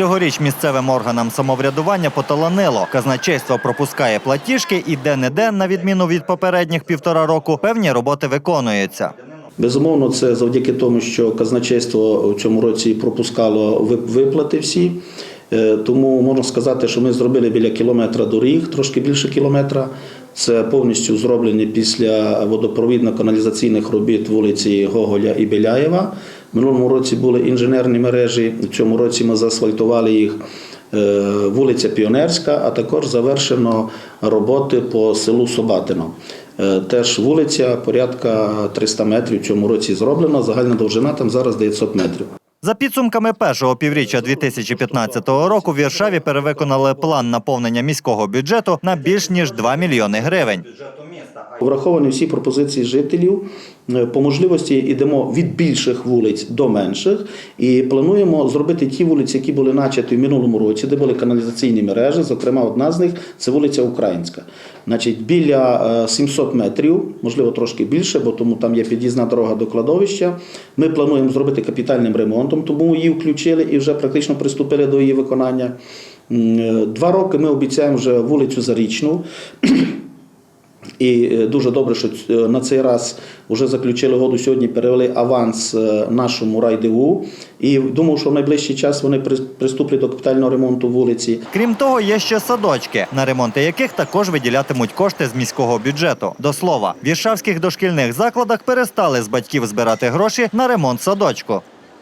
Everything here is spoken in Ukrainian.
Цьогоріч місцевим органам самоврядування поталанило. Казначейство пропускає платіжки і де-не-де, на відміну від попередніх півтора року, певні роботи виконуються. Безумовно, це завдяки тому, що казначейство в цьому році пропускало виплати всі. Е, Тому можна сказати, що ми зробили біля кілометра доріг, трошки більше кілометра. Це повністю зроблені після водопровідно-каналізаційних робіт вулиці Гоголя і Біляєва. Минулому році були інженерні мережі. В цьому році ми заасфальтували їх. Е, Вулиця Піонерська, а також завершено роботи по селу Собатино. Е, Теж вулиця порядка 300 метрів в цьому році зроблена. Загальна довжина там зараз 900 метрів. За підсумками першого півріччя 2015 року в Віршаві перевиконали план наповнення міського бюджету на більш ніж 2 мільйони гривень. Враховані всі пропозиції жителів. Е, По можливості йдемо від більших вулиць до менших і плануємо зробити ті вулиці, які були начаті в минулому році, де були каналізаційні мережі. Зокрема, одна з них це вулиця Українська. Значить, біля е, 700 метрів, можливо, трошки більше, бо тому там є під'їзна дорога до кладовища. Ми плануємо зробити капітальним ремонтом, тому її включили і вже практично приступили до її виконання. Е, Два роки ми обіцяємо вже вулицю Зарічну. І е, дуже добре, що е, на цей раз вже заключили году. Сьогодні перевели аванс е, нашому райдиву. І думав, що в найближчий час вони при- приступлять до капітального ремонту вулиці. Крім того, є ще садочки, на ремонти яких також виділятимуть кошти з міського бюджету. До слова, в віршавських дошкільних закладах перестали з батьків збирати гроші на ремонт садочку.